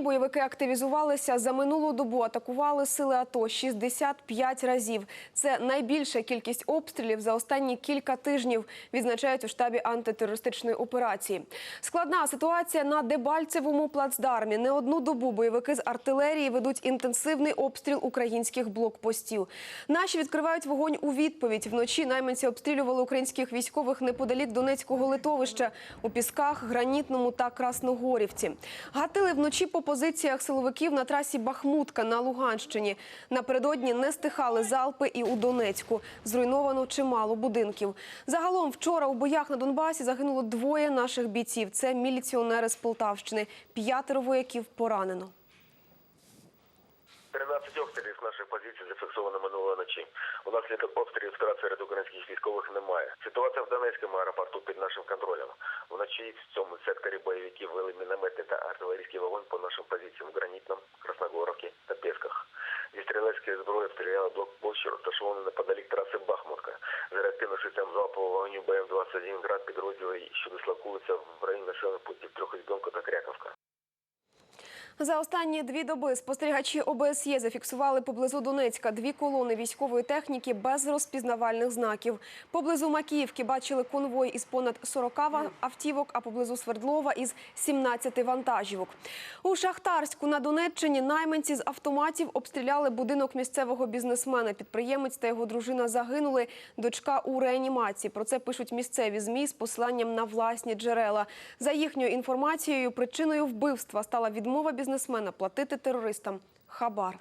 бойовики активізувалися. За минулу добу атакували сили АТО 65 разів. Це найбільша кількість обстрілів за останні кілька тижнів, відзначають у штабі антитерористичної операції. Складна ситуація на Дебальцевому плацдармі. Не одну добу бойовики з артилерії ведуть інтенсивний обстріл українських блокпостів. Наші відкривають вогонь у відповідь. Вночі найманці обстрілювали українських військових неподалік Донецького литовища у Пісках, Гранітному та Красногорівці. Гатили вночі по позиціях силовиків на трасі Бахмутка на Луганщині. Напередодні не стихали залпи і у Донецьку. Зруйновано чимало будинків. Загалом вчора у боях на Донбасі загинуло двоє наших бійців. Це міліціонери з Полтавщини. П'ятеро вояків поранено. 13 обстрілів з наших позицій зафіксовано минулої ночі. Унаслідок обстрілів втрат серед українських військових немає. Ситуація в Донецькому аеропорту під нашим контролем. Вночі в цьому секторі бойовики вели міномети та артилерійський вогонь по нашим позиціям в Гранитном, Красногоровці та Песках. Зі стрілецької зброї обстріляли блокпост, що розташований неподалік траси Бахмутка. За реактивним систем залпового вогню БМ-21 град підрозділи, що дислокуються в районі населених пунктів Трьохізбенко та Кряковка. За останні дві доби спостерігачі ОБСЄ зафіксували поблизу Донецька дві колони військової техніки без розпізнавальних знаків. Поблизу Макіївки бачили конвой із понад 40 автівок, а поблизу Свердлова із 17 вантажівок. У Шахтарську на Донеччині найманці з автоматів обстріляли будинок місцевого бізнесмена. Підприємець та його дружина загинули. Дочка у реанімації. Про це пишуть місцеві змі з посиланням на власні джерела. За їхньою інформацією, причиною вбивства стала відмова бізнесмена платити терористам хабар.